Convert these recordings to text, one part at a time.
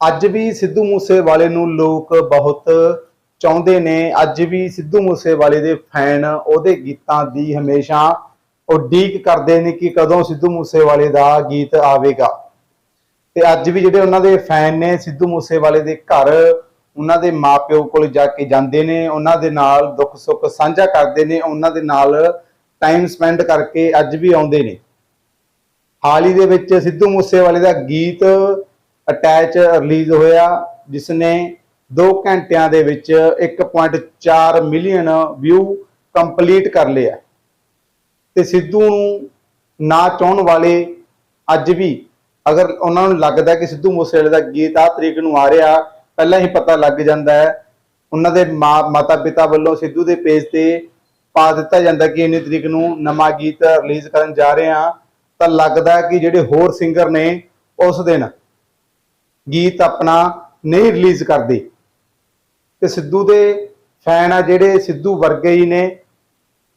ਅੱਜ ਵੀ ਸਿੱਧੂ ਮੂਸੇਵਾਲੇ ਨੂੰ ਲੋਕ ਬਹੁਤ ਚਾਹੁੰਦੇ ਨੇ। ਅੱਜ ਵੀ ਸਿੱਧੂ ਮੂਸੇਵਾਲੇ ਦੇ ਫੈਨ ਉਹਦੇ ਗੀਤਾਂ ਦੀ ਹਮੇਸ਼ਾ ਉਡੀਕ ਕਰਦੇ ਨੇ ਕਿ ਕਦੋਂ ਸਿੱਧੂ ਮੂਸੇਵਾਲੇ ਦਾ ਗੀਤ ਆਵੇਗਾ। ਤੇ ਅੱਜ ਵੀ ਜਿਹੜੇ ਉਹਨਾਂ ਦੇ ਫੈਨ ਨੇ ਸਿੱਧੂ ਮੂਸੇਵਾਲੇ ਦੇ ਘਰ, ਉਹਨਾਂ ਦੇ ਮਾਪਿਓ ਕੋਲ ਜਾ ਕੇ ਜਾਂਦੇ ਨੇ, ਉਹਨਾਂ ਦੇ ਨਾਲ ਦੁੱਖ ਸੁੱਖ ਸਾਂਝਾ ਕਰਦੇ ਨੇ, ਉਹਨਾਂ ਦੇ ਨਾਲ ਟਾਈਮ ਸਪੈਂਡ ਕਰਕੇ ਅੱਜ ਵੀ ਆਉਂਦੇ ਨੇ। ਹਾਲ ਹੀ ਦੇ ਵਿੱਚ ਸਿੱਧੂ ਮੂਸੇਵਾਲੇ ਦਾ ਗੀਤ ਅਟੈਚ ਰਿਲੀਜ਼ ਹੋਇਆ ਜਿਸ ਨੇ 2 ਘੰਟਿਆਂ ਦੇ ਵਿੱਚ 1.4 ਮਿਲੀਅਨ ਵਿਊ ਕੰਪਲੀਟ ਕਰ ਲਿਆ। ਤੇ ਸਿੱਧੂ ਨੂੰ ਨਾ ਚਾਹਣ ਵਾਲੇ ਅੱਜ ਵੀ, ਅਗਰ ਉਹਨਾਂ ਨੂੰ ਲੱਗਦਾ ਕਿ ਸਿੱਧੂ ਮੂਸੇਵਾਲੇ ਦਾ ਗੀਤ ਆ ਤਰੀਕ ਨੂੰ ਆ ਰਿਹਾ, ਪਹਿਲਾਂ ਹੀ ਪਤਾ ਲੱਗ ਜਾਂਦਾ ਹੈ। ਉਹਨਾਂ ਦੇ ਮਾਤਾ ਪਿਤਾ ਵੱਲੋਂ ਸਿੱਧੂ ਦੇ ਪੇਜ ਤੇ ਪਾ ਦਿੱਤਾ ਜਾਂਦਾ ਕਿ ਇੰਨੀ ਤਰੀਕ ਨੂੰ ਨਵਾਂ ਗੀਤ ਰਿਲੀਜ਼ ਕਰਨ ਜਾ ਰਹੇ ਆ ਤਾਂ ਲੱਗਦਾ ਕਿ ਜਿਹੜੇ ਹੋਰ ਸਿੰਗਰ ਨੇ ਉਸ ਦਿਨ ਗੀਤ ਆਪਣਾ ਨਹੀਂ ਰਿਲੀਜ਼ ਕਰਦੇ। ਤੇ ਸਿੱਧੂ ਦੇ ਫੈਨ ਆ ਜਿਹੜੇ ਸਿੱਧੂ ਵਰਗੇ ਹੀ ਨੇ,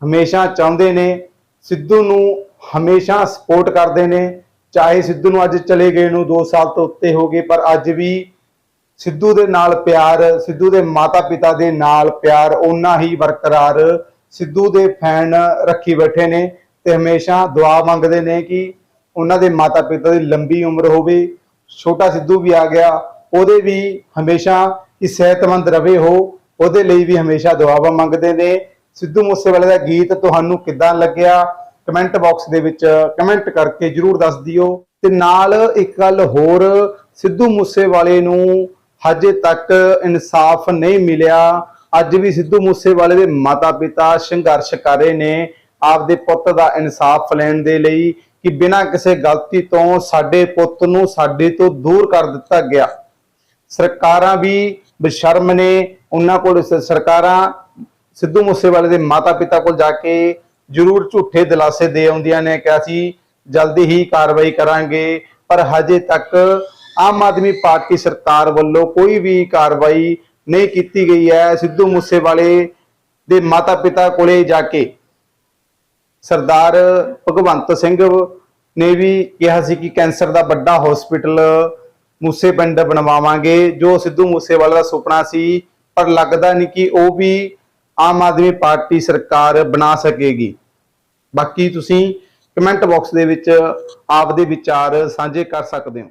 ਹਮੇਸ਼ਾ ਚਾਹੁੰਦੇ ਨੇ, ਸਿੱਧੂ ਨੂੰ ਹਮੇਸ਼ਾ ਸਪੋਰਟ ਕਰਦੇ ਨੇ। ਚਾਹੇ ਸਿੱਧੂ ਨੂੰ ਅੱਜ ਚਲੇ ਗਏ ਨੂੰ 2 ਸਾਲ ਤੋਂ ਉੱਤੇ ਹੋ ਗਏ, ਪਰ ਅੱਜ ਵੀ ਸਿੱਧੂ ਦੇ ਨਾਲ ਪਿਆਰ, ਸਿੱਧੂ ਦੇ ਮਾਤਾ-ਪਿਤਾ ਦੇ ਨਾਲ ਪਿਆਰ, ਓਨਾ ਹੀ ਬਰਕਰਾਰ ਸਿੱਧੂ ਦੇ ਫੈਨ ਰੱਖੀ ਬੈਠੇ ਨੇ ਤੇ ਹਮੇਸ਼ਾ ਦੁਆ ਮੰਗਦੇ ਨੇ ਕਿ ਉਹਨਾਂ ਦੇ ਮਾਤਾ-ਪਿਤਾ ਦੀ ਲੰਬੀ ਉਮਰ ਹੋਵੇ ਛੋਟਾ ਸਿੱਧੂ ਵੀ ਆ ਗਿਆ, ਉਹਦੇ ਵੀ ਹਮੇਸ਼ਾ ਕਿ ਸਿਹਤਮੰਦ ਰਵੇ ਹੋ ਉਹਦੇ ਲਈ ਵੀ ਹਮੇਸ਼ਾ ਦੁਆਵਾਂ ਮੰਗਦੇ ਨੇ। ਸਿੱਧੂ ਮੂਸੇਵਾਲੇ ਦਾ ਗੀਤ ਤੁਹਾਨੂੰ ਕਿੱਦਾਂ ਲੱਗਿਆ? ਕਮੈਂਟ ਬਾਕਸ ਦੇ ਵਿੱਚ ਕਮੈਂਟ ਕਰਕੇ ਜਰੂਰ ਦੱਸ ਦਿਓ। ਤੇ ਨਾਲ ਇੱਕ ਗੱਲ ਹੋਰ, ਸਿੱਧੂ ਮੂਸੇਵਾਲੇ ਨੂੰ ਹਜੇ ਤੱਕ ਇਨਸਾਫ ਨਹੀਂ ਮਿਲਿਆ। ਅੱਜ ਵੀ ਸਿੱਧੂ ਮੂਸੇਵਾਲੇ ਦੇ ਮਾਤਾ-ਪਿਤਾ ਸੰਘਰਸ਼ ਕਰ ਰਹੇ ਨੇ। ਆਪਦੇ ਪੁੱਤ ਦਾ ਇਨਸਾਫ ਲੈਣ ਦੇ ਲਈ ਕਿ ਬਿਨਾਂ ਕਿਸੇ ਗਲਤੀ ਤੋਂ ਸਾਡੇ ਪੁੱਤ ਨੂੰ ਸਾਡੇ ਤੋਂ ਦੂਰ ਕਰ ਦਿੱਤਾ ਗਿਆ। ਸਰਕਾਰਾਂ ਵੀ ਬਸ਼ਰਮ ਨੇ। ਉਹਨਾਂ ਕੋਲ ਸਰਕਾਰਾਂ ਸਿੱਧੂ ਮੂਸੇਵਾਲੇ ਦੇ ਮਾਤਾ-ਪਿਤਾ ਕੋਲ ਜਾ ਕੇ ਜ਼ਰੂਰ ਝੂਠੇ ਦਿਲਾਸੇ ਦੇ ਆਉਂਦੀਆਂ ਨੇ ਕਿ ਅਸੀਂ ਜਲਦੀ ਹੀ ਕਾਰਵਾਈ ਕਰਾਂਗੇ। ਪਰ ਹਜੇ ਤੱਕ ਆਮ ਆਦਮੀ ਪਾਰਟੀ ਸਰਕਾਰ ਵੱਲੋਂ ਕੋਈ ਵੀ ਕਾਰਵਾਈ ਨਹੀਂ ਕੀਤੀ ਗਈ ਹੈ। ਸਿੱਧੂ ਮੂਸੇਵਾਲੇ ਦੇ ਮਾਤਾ-ਪਿਤਾ ਕੋਲੇ ਜਾ ਕੇ ਸਰਦਾਰ ਭਗਵੰਤ ਸਿੰਘ ਨੇ ਵੀ ਕਿਹਾ ਸੀ ਕਿ ਕੈਂਸਰ ਦਾ ਵੱਡਾ ਹਸਪੀਟਲ ਮੂਸੇ ਪਿੰਡ ਬਣਵਾਵਾਂਗੇ, ਜੋ ਸਿੱਧੂ ਮੂਸੇਵਾਲੇ ਦਾ ਸੁਪਨਾ ਸੀ, ਪਰ ਲੱਗਦਾ ਨਹੀਂ ਕਿ ਉਹ ਵੀ ਆਮ ਆਦਮੀ ਪਾਰਟੀ ਸਰਕਾਰ ਬਣਾ ਸਕੇਗੀ। ਬਾਕੀ ਤੁਸੀਂ ਕਮੈਂਟ ਬਾਕਸ ਦੇ ਵਿੱਚ ਆਪਦੇ ਵਿਚਾਰ ਸਾਂਝੇ ਕਰ ਸਕਦੇ ਹੋ।